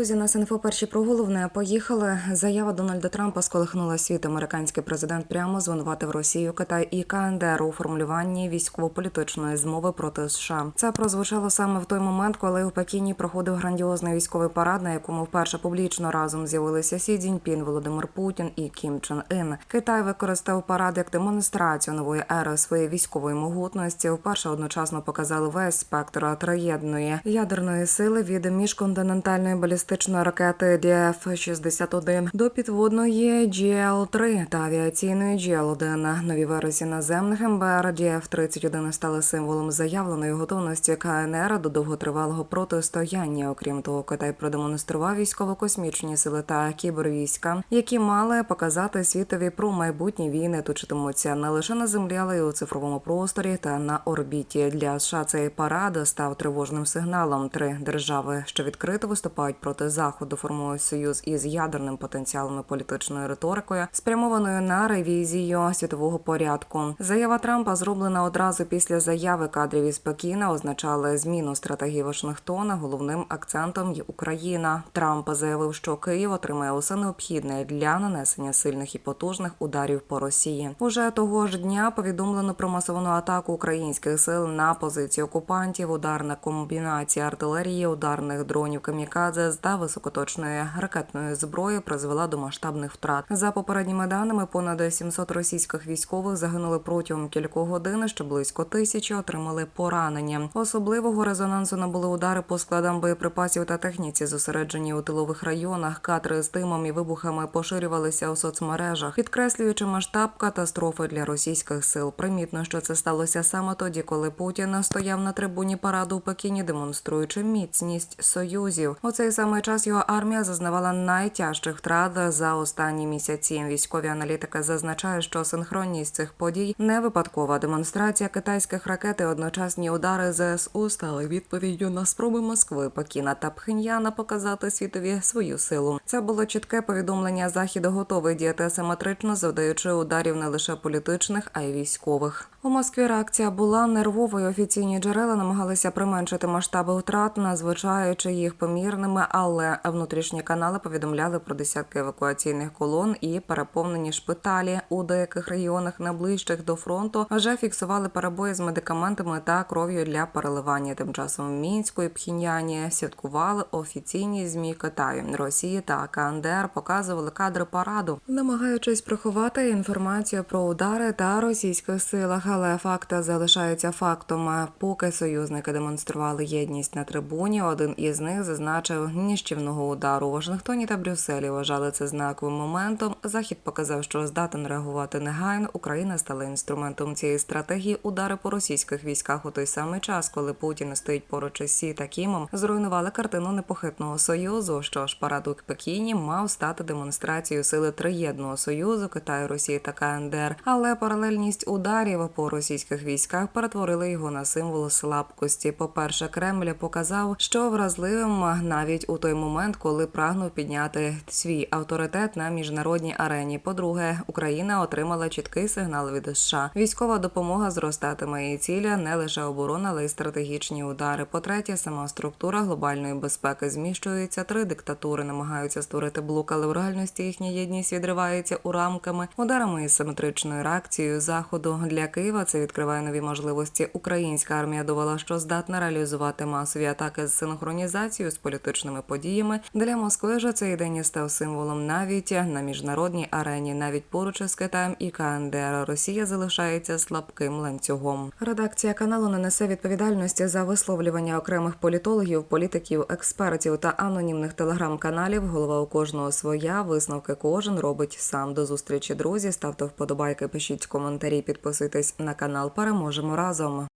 Друзі, на СНФО перші про головне поїхали. Заява Дональда Трампа сколихнула світ. Американський президент прямо звинуватив Росію, Китай і КНДР у формулюванні військово-політичної змови проти США. Це прозвучало саме в той момент, коли у Пекіні проходив грандіозний військовий парад, на якому вперше публічно разом з'явилися Сі Цзіньпін, Володимир Путін і Кім Чен Ін. Китай використав парад як демонстрацію нової ери своєї військової могутності. Вперше одночасно показали весь спектр триєдної ядерної сили від міжконтинентальної балістичної ракети DF-61 до підводної GL-3 та авіаційної GL-1. Нові версії наземних МБР DF-31 стали символом заявленої готовності КНР до довготривалого протистояння. Окрім того, Китай продемонстрував військово-космічні сили та кібервійська, які мали показати світові про майбутні війни точитимуться не лише на землі, але й у цифровому просторі та на орбіті. Для США цей парад став тривожним сигналом. Три держави, що відкрито виступають проти заходу, формують союз із ядерним потенціалом і політичною риторикою, спрямованою на ревізію світового порядку. Заява Трампа, зроблена одразу після заяви кадрів із Пекіна, означала зміну стратегії Вашингтона. Головним акцентом є Україна. Трамп заявив, що Київ отримає усе необхідне для нанесення сильних і потужних ударів по Росії. Уже того ж дня повідомлено про масовану атаку українських сил на позиції окупантів. Ударна комбінація артилерії, ударних дронів камікадзе та високоточної ракетної зброї призвела до масштабних втрат. За попередніми даними, понад 700 російських військових загинули протягом кількох годин. Ще близько тисячі отримали поранення. Особливого резонансу набули удари по складам боєприпасів та техніці, зосереджені у тилових районах. Кадри з димом і вибухами поширювалися у соцмережах, підкреслюючи масштаб катастрофи для російських сил. Примітно, що це сталося саме тоді, коли Путін стояв на трибуні параду у Пекіні, демонструючи міцність союзів. У цей самий час його армія зазнавала найтяжчих втрат за останні місяці. Військові аналітики зазначають, що синхронність цих подій не випадкова. Демонстрація китайських ракет і одночасні удари ЗСУ стали відповіддю на спроби Москви, Пекіна та Пхеньяна показати світові свою силу. Це було чітке повідомлення. Захід готовий діяти асиметрично, завдаючи ударів не лише політичних, а й військових. У Москві реакція була нервовою. Офіційні джерела намагалися применшити масштаби втрат, назвичаючи їх помірними, але внутрішні канали повідомляли про десятки евакуаційних колон і переповнені шпиталі у деяких регіонах, найближчих до фронту, вже фіксували перебої з медикаментами та кров'ю для переливання. Тим часом в мінську і Пхіньяні святкували офіційні змі Китаю, Росії та КНДР показували кадри параду, намагаючись приховати інформацію про удари та російських силах. Але факти залишаються фактом. Поки союзники демонстрували єдність на трибуні, один із них зазначив ніщівного удару Вашингтоні та Брюсселі. Вважали це знаковим моментом. Захід показав, що здатен реагувати негайно. Україна стала інструментом цієї стратегії. Удари по російських військах у той самий час, коли Путін стоїть поруч із Сі та Кімом, зруйнували картину непохитного союзу. Що ж парад у Пекіні мав стати демонстрацією сили триєдного союзу Китаю, Росії та КНДР. Але паралельність ударів по російських військах перетворили його на символ слабкості. По перше, Кремль показав, що вразливим навіть у той момент, коли прагнув підняти свій авторитет на міжнародній арені. По-друге, Україна отримала чіткий сигнал від США. Військова допомога зростатиме її ціля не лише оборона, але й стратегічні удари. По-третє, сама структура глобальної безпеки зміщується. Три диктатури намагаються створити блок, але в реальності їхня єдність відривається у рамками ударами із симетричною реакцією заходу для Києва. Це відкриває нові можливості. Українська армія довела, що здатна реалізувати масові атаки з синхронізацією з політичними подіями. Для Москви ж цей день став символом навіть на міжнародній арені, навіть поруч із Китаєм і КНДР. Росія залишається слабким ланцюгом. Редакція каналу не несе відповідальності за висловлювання окремих політологів, політиків, експертів та анонімних телеграм-каналів. Голова у кожного своя. Висновки кожен робить сам. До зустрічі, друзі. Ставте вподобайки, пишіть коментарі, підписуйтесь на канал. Переможемо разом.